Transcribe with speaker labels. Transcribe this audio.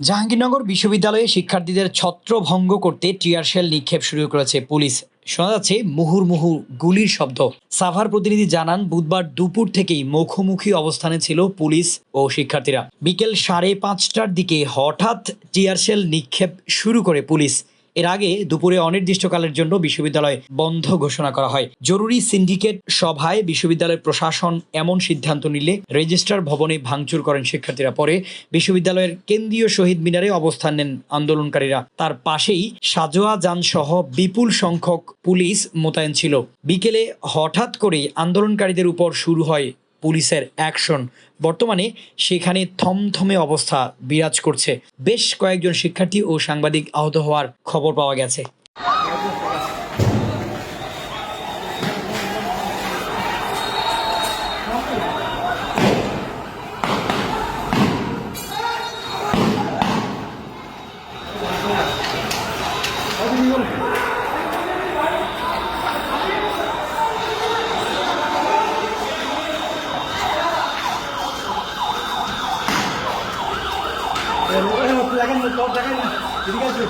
Speaker 1: জাহাঙ্গীরনগর বিশ্ববিদ্যালয়ে শিক্ষার্থীদের ছত্রভঙ্গ করতে টিয়ার শেল নিক্ষেপ শুরু করেছে পুলিশ। শোনা যাচ্ছে মুহুর্মুহু গুলির শব্দ। সাভার প্রতিনিধি জানান, বুধবার দুপুর থেকেই মুখোমুখি অবস্থানে ছিল পুলিশ ও শিক্ষার্থীরা। বিকেল সাড়ে পাঁচটার দিকে হঠাৎ টিয়ারশেল নিক্ষেপ শুরু করে পুলিশ। এর আগে দুপুরে অনির্দিষ্টকালের জন্য বিশ্ববিদ্যালয় বন্ধ ঘোষণা করা হয়। জরুরি সিন্ডিকেট সভায় বিশ্ববিদ্যালয়ের প্রশাসন এমন সিদ্ধান্ত নিলে রেজিস্ট্রার ভবনে ভাঙচুর করেন শিক্ষার্থীরা। পরে বিশ্ববিদ্যালয়ের কেন্দ্রীয় শহীদ মিনারে অবস্থান নেন আন্দোলনকারীরা। তার পাশেই সাজোয়া যান সহ বিপুল সংখ্যক পুলিশ মোতায়েন ছিল। বিকেলে হঠাৎ করেই আন্দোলনকারীদের উপর শুরু হয় পুলিশের অ্যাকশন। বর্তমানে সেখানে থমথমে অবস্থা বিরাজ করছে। বেশ কয়েকজন শিক্ষার্থী ও সাংবাদিক আহত হওয়ার খবর পাওয়া গেছে।
Speaker 2: দেখেন টপ দেখেন ঠিক আছে